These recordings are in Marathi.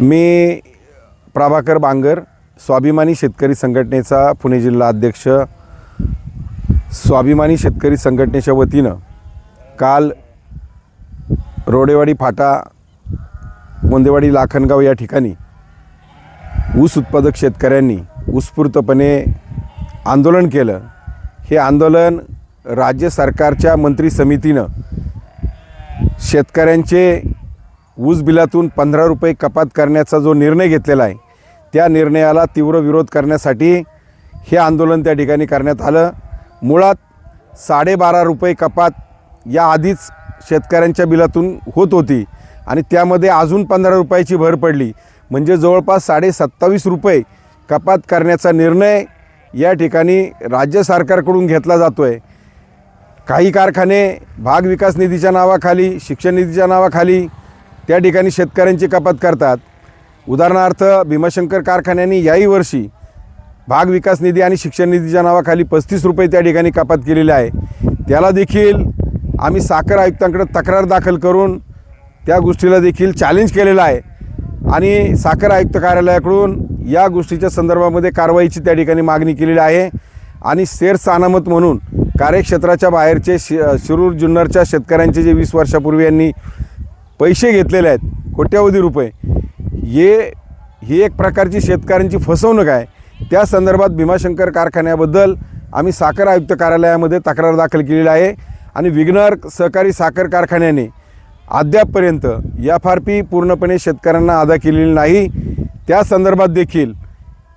मी प्रभाकर बांगर स्वाभिमानी शेतकरी संघटनेचा पुणे जिल्हा अध्यक्ष. स्वाभिमानी शेतकरी संघटनेच्या वतीनं काल रोडेवाडी फाटा गोंदेवाडी लाखनगाव या ठिकाणी ऊस उत्पादक शेतकऱ्यांनी उत्स्फूर्तपणे आंदोलन केलं. हे आंदोलन राज्य सरकारच्या मंत्री समितीनं शेतकऱ्यांचे ऊस बिलातून पंधरा रुपये कपात करण्याचा जो निर्णय घेतलेला आहे त्या निर्णयाला तीव्र विरोध करण्यासाठी हे आंदोलन त्या ठिकाणी करण्यात आलं. मुळात साडेबारा रुपये कपात या आधीच शेतकऱ्यांच्या बिलातून होत होती आणि त्यामध्ये अजून पंधरा रुपयाची भर पडली. म्हणजे जवळपास साडे सत्तावीस रुपये कपात करण्याचा निर्णय या ठिकाणी राज्य सरकारकडून घेतला जातो आहे काही कारखाने भाग विकास निधीच्या नावाखाली शिक्षण निधीच्या नावाखाली त्या ठिकाणी शेतकऱ्यांची कपात करतात. उदाहरणार्थ भीमाशंकर कारखान्यांनी याही वर्षी भाग विकास निधी आणि शिक्षण निधीच्या नावाखाली पस्तीस रुपये त्या ठिकाणी कपात केलेली आहे. त्याला देखील आम्ही साखर आयुक्तांकडे तक्रार दाखल करून त्या गोष्टीला देखील चॅलेंज केलेलं आहे. आणि साखर आयुक्त कार्यालयाकडून या गोष्टीच्या संदर्भामध्ये कारवाईची त्या ठिकाणी मागणी केलेली आहे. आणि सेर अनामत म्हणून कार्यक्षेत्राच्या बाहेरचे शि शिरूर जुन्नरच्या शेतकऱ्यांचे जे वीस वर्षापूर्वी यांनी पैसे घेतलेले आहेत कोट्यावधी रुपये. हे ही एक प्रकारची शेतकऱ्यांची फसवणूक आहे. त्या संदर्भात भीमाशंकर कारखान्याबद्दल आम्ही साखर आयुक्त कार्यालयामध्ये तक्रार दाखल केलेली आहे आणि विघ्नर सहकारी साखर कारखान्याने अद्यापपर्यंत एफ आर पी पूर्णपणे शेतकऱ्यांना अदा केलेली नाही. त्या संदर्भात देखील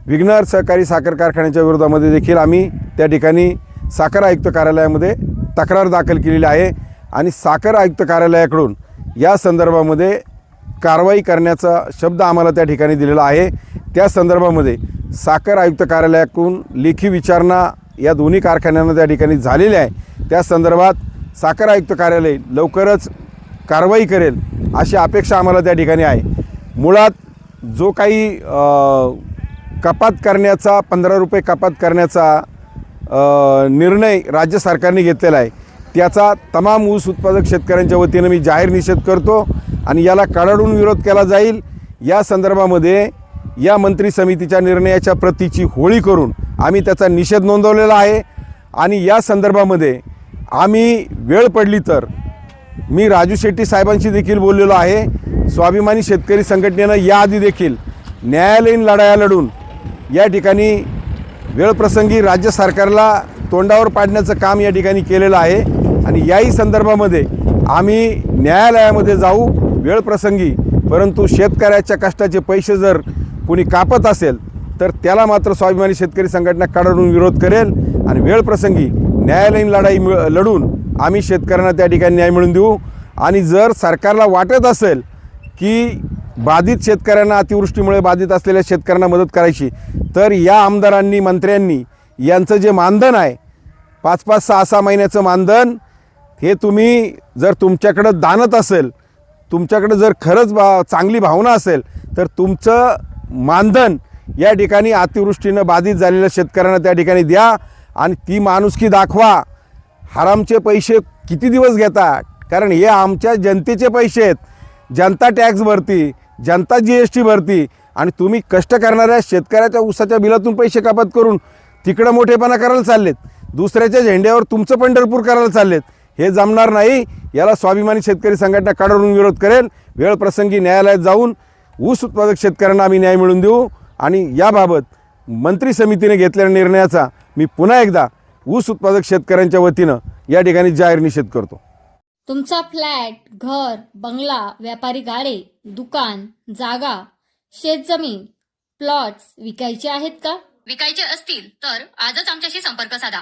विघ्नर सहकारी साखर कारखान्याच्या विरोधामध्ये देखील आम्ही त्या ठिकाणी साखर आयुक्त कार्यालयामध्ये तक्रार दाखल केलेली आहे आणि साखर आयुक्त कार्यालयाकडून या संदर्भामध्ये कारवाई करण्याचा शब्द आम्हाला त्या ठिकाणी दिलेला आहे. त्या संदर्भामध्ये साखर आयुक्त कार्यालयाकडून लेखी विचारणा या दोन्ही कारखान्यांना त्या ठिकाणी झालेल्या आहे. त्या संदर्भात साखर आयुक्त कार्यालय लवकरच कारवाई करेल अशी अपेक्षा आम्हाला त्या ठिकाणी आहे. मुळात जो काही कपात करण्याचा पंधरा रुपये कपात करण्याचा निर्णय राज्य सरकारने घेतलेला आहे त्याचा तमाम ऊस उत्पादक शेतकऱ्यांच्या वतीनं मी जाहीर निषेध करतो आणि याला कडाडून विरोध केला जाईल. या संदर्भामध्ये या मंत्री समितीच्या निर्णयाच्या प्रतीची होळी करून आम्ही त्याचा निषेध नोंदवलेला आहे. आणि या संदर्भामध्ये आम्ही वेळ पडली तर मी राजू शेट्टी साहेबांशी देखील बोललेलो आहे. स्वाभिमानी शेतकरी संघटनेनं याआधी देखील न्यायालयीन लढाया लढून या ठिकाणी वेळप्रसंगी राज्य सरकारला तोंडावर पाडण्याचं काम या ठिकाणी केलेलं आहे. आणि याही संदर्भामध्ये आम्ही न्यायालयामध्ये जाऊ वेळप्रसंगी परंतु शेतकऱ्याच्या कष्टाचे पैसे जर कोणी कापत असेल तर त्याला मात्र स्वाभिमानी शेतकरी संघटना काढून विरोध करेल आणि वेळप्रसंगी न्यायालयीन लढाई मिळ लढून आम्ही शेतकऱ्यांना त्या ठिकाणी न्याय मिळवून देऊ. आणि जर सरकारला वाटत असेल की बाधित शेतकऱ्यांना अतिवृष्टीमुळे बाधित असलेल्या शेतकऱ्यांना मदत करायची तर या आमदारांनी मंत्र्यांनी यांचं जे मानधन आहे पाच पाच सहा सहा महिन्याचं मानधन हे तुम्ही जर तुमच्याकडं दानत असेल तुमच्याकडं जर खरंच बा चांगली भावना असेल तर तुमचं मानधन या ठिकाणी अतिवृष्टीनं बाधित झालेल्या शेतकऱ्यांना त्या ठिकाणी द्या आणि ती माणुसकी दाखवा. हरामचे पैसे किती दिवस घेता? कारण हे आमच्या जनतेचे पैसे आहेत. जनता टॅक्स भरती जनता जी एस टी भरती आणि तुम्ही कष्ट करणाऱ्या शेतकऱ्याच्या ऊसाच्या बिलातून पैसे कपात करून तिकडं मोठेपणा करायला चाललेत. दुसऱ्याच्या झेंड्यावर तुमचं पंढरपूर करायला चाललेत. हे जमणार नाही. याला स्वाभिमानी शेतकरी संघटना काढून विरोध करेल. वेळ प्रसंगी न्यायालयात जाऊन ऊस उत्पादक शेतकऱ्यांना आम्ही न्याय मिळवून देऊ. आणि याबाबत मंत्री समितीने घेतलेल्या निर्णयाचा मी पुन्हा एकदा ऊस उत्पादक शेतकऱ्यांच्या वतीनं या ठिकाणी जाहीर निषेध करतो. तुमचा फ्लॅट घर बंगला व्यापारी गाडे दुकान जागा शेतजमीन प्लॉट्स विकायचे आहेत का? विकायचे असतील तर आजच आमच्याशी संपर्क साधा.